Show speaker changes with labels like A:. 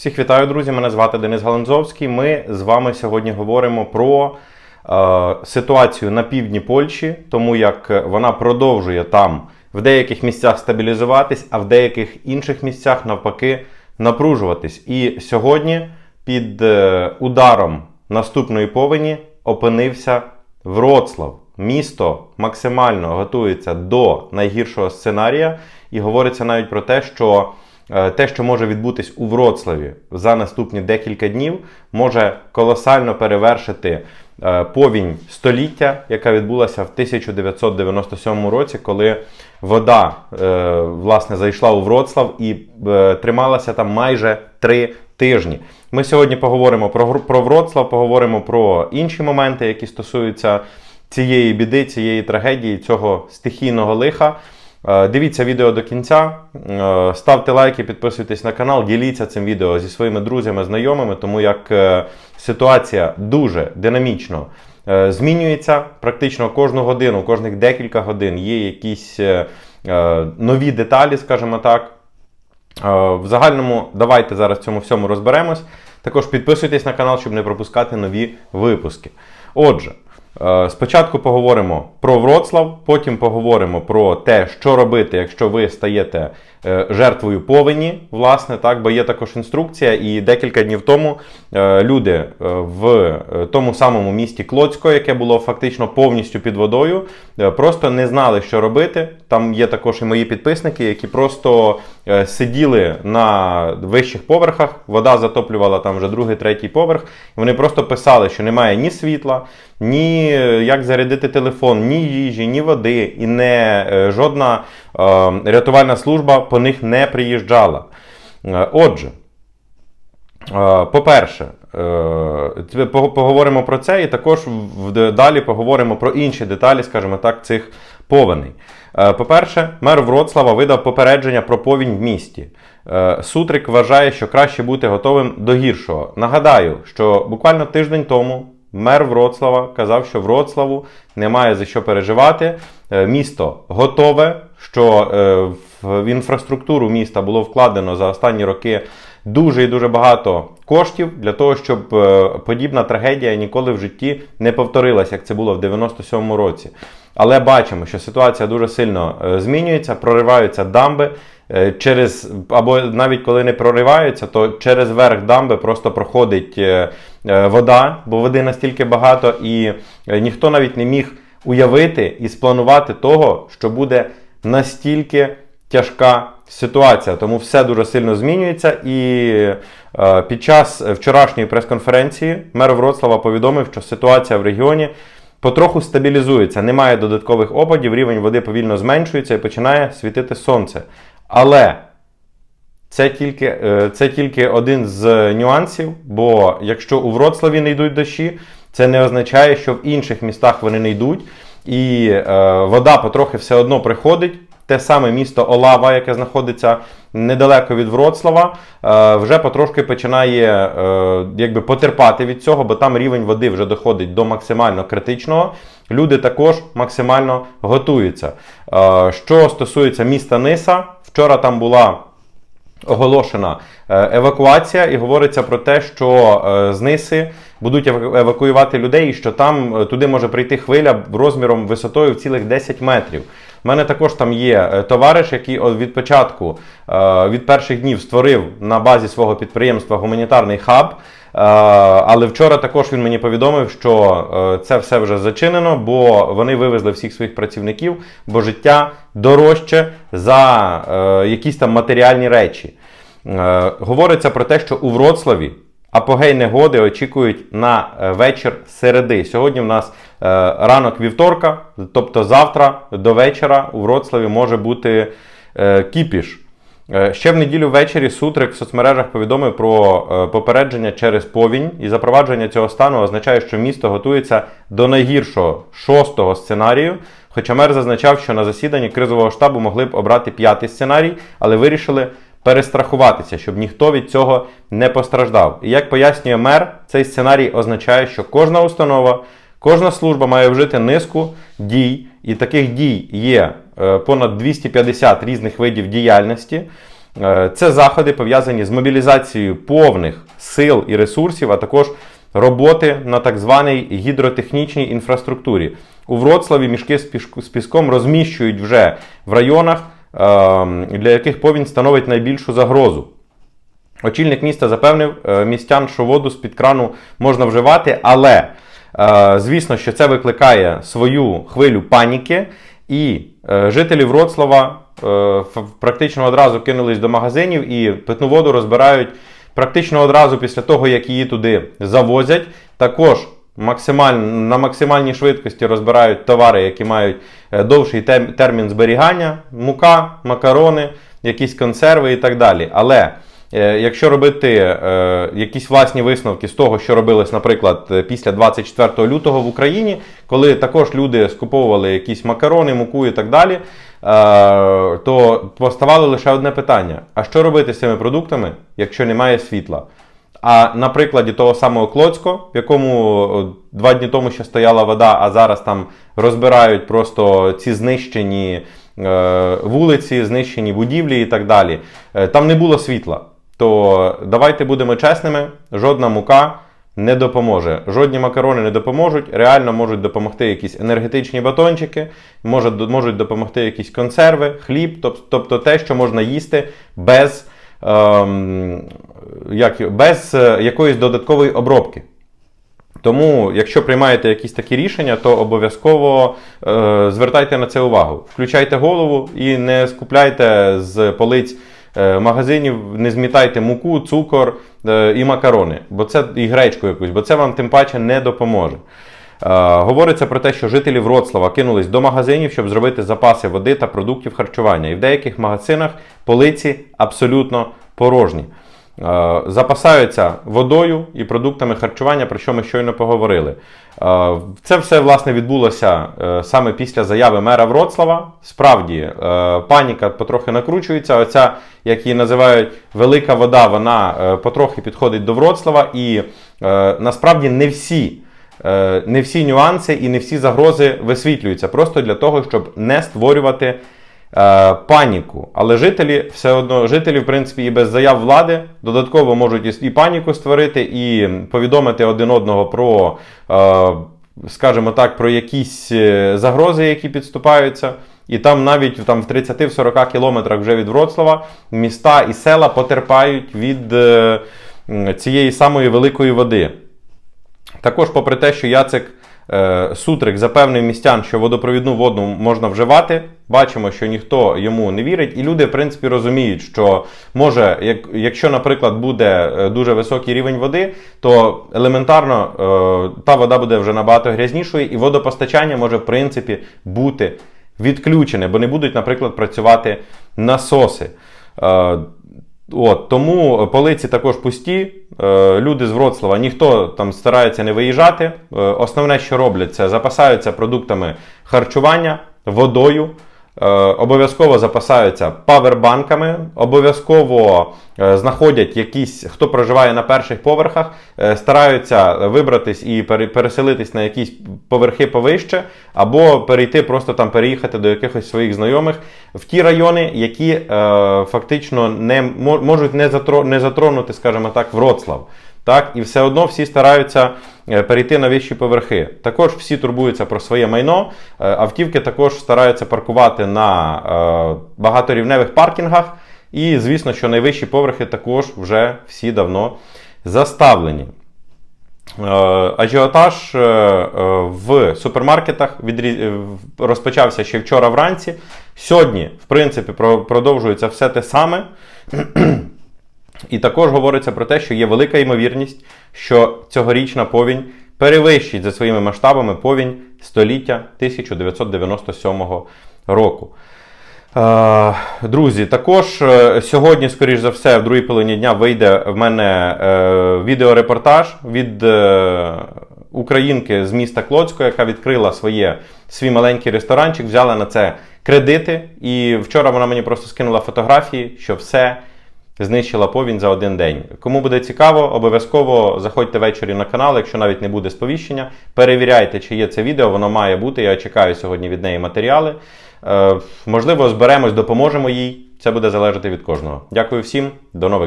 A: Всіх вітаю, друзі! Мене звати Денис Галанзовський. Ми з вами сьогодні говоримо про е, ситуацію на півдні Польщі, тому як вона продовжує там в деяких місцях стабілізуватись, а в деяких інших місцях навпаки напружуватись. І сьогодні під е, ударом наступної повені опинився Вроцлав. Місто максимально готується до найгіршого сценарія, і говориться навіть про те, що те, що може відбутись у Вроцлаві за наступні декілька днів, може колосально перевершити е, повінь століття, яка відбулася в 1997 році, коли вода е, власне зайшла у Вроцлав і е, трималася там майже три тижні. Ми сьогодні поговоримо про, про Вроцлав, поговоримо про інші моменти, які стосуються цієї біди, цієї трагедії, цього стихійного лиха. Е, Дивіться відео до кінця, е, ставте лайки, підписуйтесь на канал, діліться цим відео зі своїми друзями, знайомими, тому як е, ситуація дуже динамічно змінюється. Практично кожну годину, кожних декілька годин є якісь нові деталі, скажімо так. В загальному давайте зараз в цьому всьому розберемось. Також підписуйтесь на канал, щоб не пропускати нові випуски. Отже, спочатку поговоримо про Вроцлав, потім поговоримо про те, що робити, якщо ви стаєте е, жертвою повені, власне, так, бо є також інструкція, і декілька днів тому е, люди е, в е, тому самому місті Клоцько, яке було фактично повністю під водою, е, просто не знали, що робити. Там є також і мої підписники, які просто е, сиділи на вищих поверхах, вода затоплювала там вже другий, третій поверх. Вони просто писали, що немає ні світла, ні е, як зарядити телефон, ні їжі, ні води, і не е, жодна е, рятувальна служба по них не приїжджала. Е, Отже, Е, По-перше, е, поговоримо про це, і також далі поговоримо про інші деталі, скажімо так, цих повеней. Е, По-перше, мер Вроцлава видав попередження про повінь в місті. Е, Сутрик вважає, що краще бути готовим до гіршого. Нагадаю, що буквально тиждень тому мер Вроцлава казав, що Вроцлаву немає за що переживати. Е, Місто готове, що е, в інфраструктуру міста було вкладено за останні роки дуже і дуже багато коштів для того, щоб е, подібна трагедія ніколи в житті не повторилася, як це було в 97-му році. Але бачимо, що ситуація дуже сильно е, змінюється, прориваються дамби. Через або навіть коли не прориваються, то через верх дамби просто проходить вода, бо води настільки багато, і ніхто навіть не міг уявити і спланувати того, що буде настільки тяжка ситуація. Тому все дуже сильно змінюється. І е, під час вчорашньої прес-конференції мер Вроцлава повідомив, що ситуація в регіоні потроху стабілізується. Немає додаткових опадів, рівень води повільно зменшується і починає світити сонце. Але це тільки, е, це тільки один з нюансів, бо якщо у Вроцлаві не йдуть дощі, це не означає, що в інших містах вони не йдуть. І е, вода потрохи все одно приходить. Те саме місто Олава, яке знаходиться недалеко від Вроцлава, е, вже потрошки починає е, якби потерпати від цього, бо там рівень води вже доходить до максимально критичного. Люди також максимально готуються. Е, що стосується міста Ниса, вчора там була оголошена е, евакуація, і говориться про те, що е, з Ниси будуть еваку- евакуювати людей, і що там е, туди може прийти хвиля розміром висотою в цілих 10 метрів. У мене також там є е, товариш, який від початку, е, від перших днів створив на базі свого підприємства гуманітарний хаб. Е, Але вчора також він мені повідомив, що це все вже зачинено, бо вони вивезли всіх своїх працівників, бо життя дорожче за якісь там матеріальні речі. Говориться про те, що у Вроцлаві апогей негоди очікують на е, вечір середи. Сьогодні в нас е, ранок вівторка, тобто завтра до вечора у Вроцлаві може бути е, кіпіш. Ще в неділю ввечері Сутрик в соцмережах повідомив про попередження через повінь, і запровадження цього стану означає, що місто готується до найгіршого шостого сценарію. Хоча мер зазначав, що на засіданні кризового штабу могли б обрати п'ятий сценарій, але вирішили перестрахуватися, щоб ніхто від цього не постраждав. І як пояснює мер, цей сценарій означає, що кожна установа, кожна служба має вжити низку дій, і таких дій є е, понад 250 різних видів діяльності. Е, Це заходи пов'язані з мобілізацією повних сил і ресурсів, а також роботи на так званій гідротехнічній інфраструктурі. У Вроцлаві мішки з піском розміщують вже в районах, для яких повінь становить найбільшу загрозу. Очільник міста запевнив е, містян, що воду з-під крану можна вживати, але е, звісно, що це викликає свою хвилю паніки, і е, жителі Вроцлава практично одразу кинулись до магазинів і питну воду розбирають практично одразу після того, як її туди завозять. Також максималь, на максимальній швидкості розбирають товари, які мають е, довший термін зберігання, мука, макарони, якісь консерви і так далі. Але Е, Якщо робити е, якісь власні висновки з того, що робилось, наприклад, після 24 лютого в Україні, коли також люди скуповували якісь макарони, муку і так далі, то поставало лише одне питання: а що робити з цими продуктами, якщо немає світла? А на прикладі того самого Клоцько, в якому два дні тому ще стояла вода, а зараз там розбирають просто ці знищені е, вулиці, знищені будівлі і так далі. Е, Там не було світла. То давайте будемо чесними, жодна мука не допоможе. Жодні макарони не допоможуть. Реально можуть допомогти якісь енергетичні батончики, можуть, допомогти якісь консерви, хліб, тобто те, що можна їсти без, як, без е, якоїсь додаткової обробки. Тому, якщо приймаєте якісь такі рішення, то обов'язково е, звертайте на це увагу. Включайте голову і не скупляйте з полиць е, магазинів, не змітайте муку, цукор е, і макарони, бо це і гречку якусь, бо це вам тим паче не допоможе. Е, говориться про те, що жителі Вроцлава кинулись до магазинів, щоб зробити запаси води та продуктів харчування. І в деяких магазинах полиці абсолютно порожні. Е, Запасаються водою і продуктами харчування, про що ми щойно поговорили. Е, Це все власне відбулося саме після заяви мера Вроцлава. Справді, паніка потрохи накручується. Оця, як її називають, велика вода, вона потрохи підходить до Вроцлава, і насправді не всі. Е, Не всі нюанси і не всі загрози висвітлюються просто для того, щоб не створювати е, паніку. Але жителі все одно, жителі, в принципі, і без заяв влади додатково можуть і, паніку створити, і повідомити один одного про, е, скажімо так, про якісь загрози, які підступаються. І там навіть там, в 30-40 кілометрах вже від Вроцлава міста і села потерпають від е, цієї самої великої води. Також, попри те, що Яцек е, Сутрик запевнив містян, що водопровідну воду можна вживати, бачимо, що ніхто йому не вірить, і люди, в принципі, розуміють, що може, як, якщо, наприклад, буде е, дуже високий рівень води, то елементарно е, та вода буде вже набагато грязнішою, і водопостачання може, в принципі, бути відключене, бо не будуть, наприклад, працювати насоси. Е, От, тому полиці також пусті. Е, люди з Вроцлава, ніхто там старається не виїжджати. Е, основне, що роблять, це запасаються продуктами харчування, водою. Е, обов'язково запасаються павербанками, обов'язково е, знаходять якісь, хто проживає на перших поверхах, е, стараються вибратись і пере- переселитись на якісь поверхи повище, або перейти, просто там переїхати до якихось своїх знайомих в ті райони, які фактично не можуть не затронути, скажімо так, Вроцлав. Так, і все одно всі стараються е, перейти на вищі поверхи. Також всі турбуються про своє майно. Е, Автівки також стараються паркувати на е, багаторівневих паркінгах. І звісно, що найвищі поверхи також вже всі давно заставлені. Ажіотаж в супермаркетах розпочався ще вчора вранці. Сьогодні, в принципі, продовжується все те саме. І також говориться про те, що є велика ймовірність, що цьогорічна повінь перевищить за своїми масштабами повінь століття 1997 року. Е, Друзі, також е, сьогодні, скоріш за все, в другій половині дня вийде в мене е, відеорепортаж від українки з міста Клоцько, яка відкрила своє, свій маленький ресторанчик, взяла на це кредити. І вчора вона мені просто скинула фотографії, що все знищила повінь за один день. Кому буде цікаво, обов'язково заходьте ввечері на канал, якщо навіть не буде сповіщення. Перевіряйте, чи є це відео, воно має бути. Я чекаю сьогодні від неї матеріали. Е, можливо, зберемось, допоможемо їй. Це буде залежати від кожного. Дякую всім, до нових.